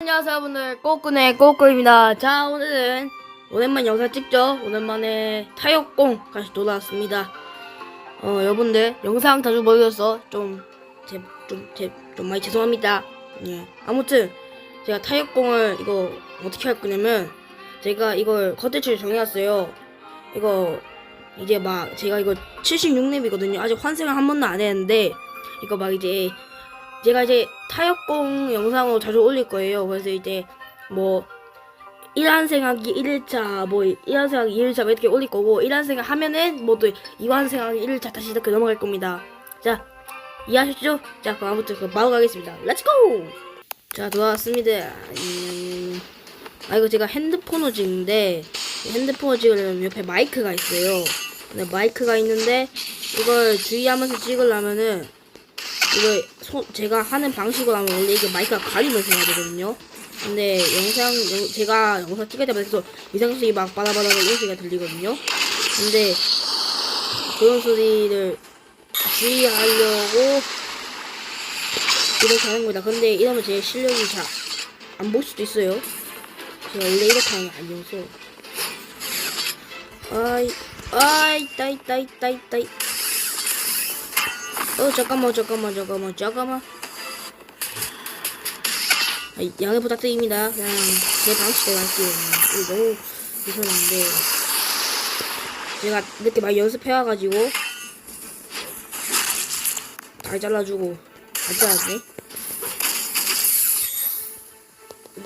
안녕하세요 여러분들. 꼬꾸네 꼬꾸입니다. 자 오늘은 오랜만 영상 찍죠? 오랜만에 타협공 다시 돌아왔습니다. 어 여러분들 영상 자주 보여줘서 좀좀좀 많이 죄송합니다. 예. 아무튼 제가 타협공을 이거 어떻게 할 거냐면 제가 이걸 컨텐츠를 정해왔어요. 이거 이제 막 제가 이거 76렙이거든요. 아직 환생을 한 번도 안 했는데 이거 막 이제 제가 이제 타협공 영상을 자주 올릴 거예요. 그래서 이제 뭐 1환생하기 1일차 뭐 1환생하기 2일차 이렇게 올릴 거고 1환생 하면은 뭐또 2환생하기 1일차 다시 이렇게 넘어갈 겁니다. 자 이해하셨죠? 자 그럼 아무튼 그럼 바로 가겠습니다. 렛츠고! 자 돌아왔습니다. 음, 아 이거 제가 핸드폰으로 찍는데 핸드폰으로 찍으려면 옆에 마이크가 있어요. 근데 마이크가 있는데 이걸 주의하면서 찍으려면은 이거 손 제가 하는 방식으로 하면 원래 이게 마이크가 가리면서 해야 되거든요. 근데 영상 영- 제가 영상 찍을 때마다 계속 이상 소리 막 바다바다 이런 소리가 들리거든요. 근데 그런 소리를 주의하려고 이렇게 하는 겁니다. 근데 이러면 제 실력이 잘 안 볼 수도 있어요. 제가 원래 이렇게 하는 게 아니어서. 아이, 아이, 따이, 따이, 따이, 따이. 어 잠깐만 잠깐만 잠깐만 잠깐만. 아, 양해 부탁드립니다. 그냥 제 방식대로 할게요. 이거 너무 이상한데. 제가 이렇게 많이 연습해와가지고 잘 잘라주고 안 잘랐네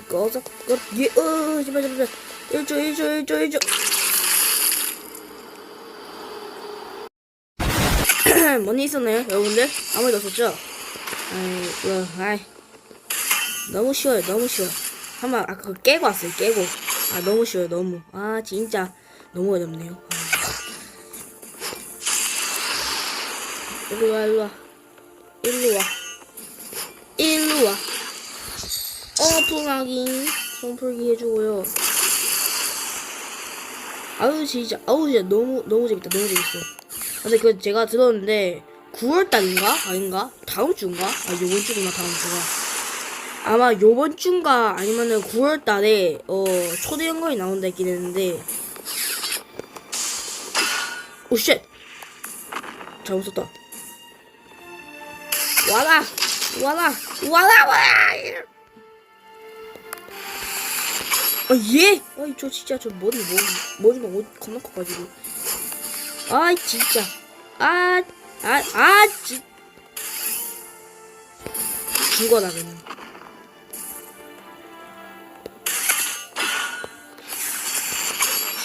꺼서 꺼예어 제발 제발 제발. 1초 1초 1초 1 초뭔일 있었나요, 여러분들? 아무 일 없었죠? 아이, 뭐, 아이. 너무 쉬워요, 너무 쉬워. 한번, 아까 그거 깨고 왔어요, 깨고. 아, 너무 쉬워요, 너무. 아, 진짜. 너무 어렵네요. 아. 일로 와, 일로 와. 일로 와. 일로 와. 어 풍하기. 손풀기 해주고요. 아우, 진짜. 아우, 진짜 너무, 너무 재밌다, 너무 재밌어. 근데 그 제가 들었는데 9월 달인가? 아닌가? 다음 주인가? 아 요번 주구나 다음 주가. 아마 요번 주인가 아니면은 9월 달에 어 초대 연거이 나온다 했긴 했는데. 오쉣! 잘못 썼다. 와라! 와라! 와라 와라! 아 예? 아이 저 진짜 저 머리 머리 머리가 어- 겁나 커가지고 아이 진짜. 아 아 아 진 죽어라 그냥.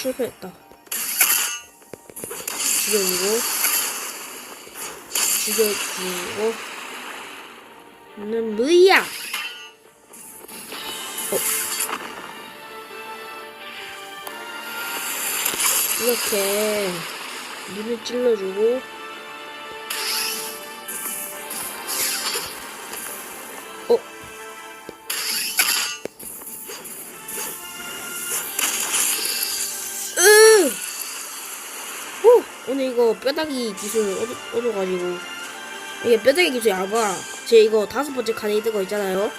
실패했다. 죽여주고. 죽여주고. 는 뭐야? 어. 이렇게 눈을 찔러주고 어? 으! 후! 오늘 이거 뼈다귀 기술 얻어, 얻어가지고 이게 뼈다귀 기술이 아마 제 이거 다섯 번째 칸에 있는 거 있잖아요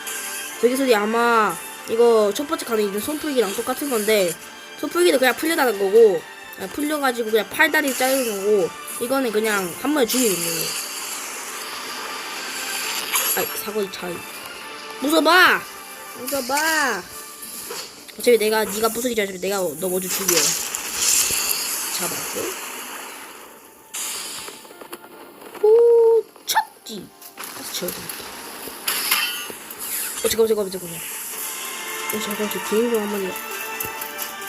그 기술이 아마 이거 첫 번째 칸에 있는 손풀기랑 똑같은 건데 손풀기는 그냥 풀려나는 거고 아, 풀려가지고 그냥 팔다리 자르는 거고 이거는 그냥 한 번에 죽이는 거예요. 아이 사거리 차이. 무서봐. 무서봐. 어차피 내가 네가 부수기 전에 내가 너 먼저 죽여. 잡았고. 오 쳤지. 다시 지워야 되겠다. 어 잠깐만 잠깐만 잠깐만. 어 잠깐만 저 개인 좀 한번.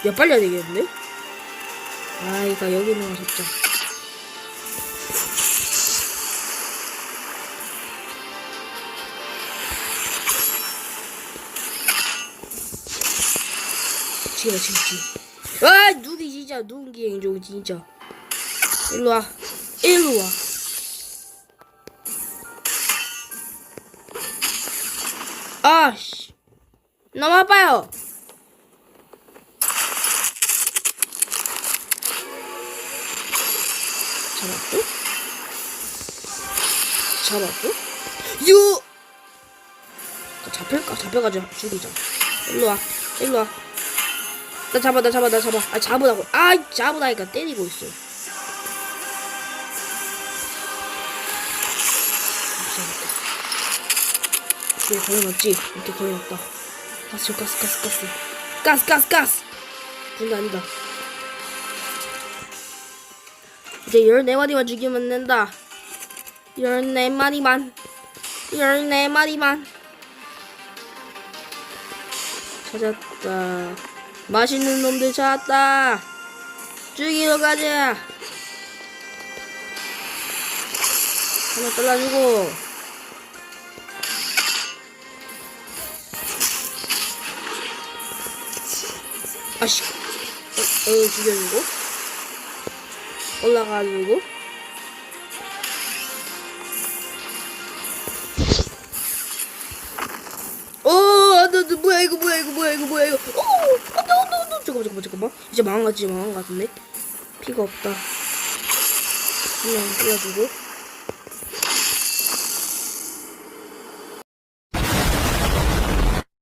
야 빨리 해야 되겠는데? 아이가 여기 진짜. 지금 지금 지금. 아 누기 진짜 누기 행동 진짜. 일로 와. 일로 와. 아씨. 너무 아파요. 잡았고 잡았고 유 잡힐까? 잡혀가지고 죽이자. 일로 와. 일로 와. 나 잡아, 나 잡아, 나 잡아. 아, 잡으라고. 아, 잡으라니까 때리고 있어. 이렇게 걸어놨지? 이렇게 걸어놨다. 가스, 가스, 가스, 가스. 가스, 가스, 가스! 그게 아니다. 이제 14마리만 죽이면 된다. 14마리만. 14마리만. 찾았다. 맛있는 놈들 찾았다. 죽이러 가자. 하나 잘라주고. 아씨. 어, 어, 죽여주고. 올라가지고. 뭐야, 이거, 뭐야, 이거, 뭐야, 이거, 뭐야, 이거. 어, 안 돼, 안 돼, 안 돼. 잠깐만, 잠깐만, 잠깐만. 이제 망한 것 같지, 망한 것 같은데? 피가 없다. 그냥 잘라주고.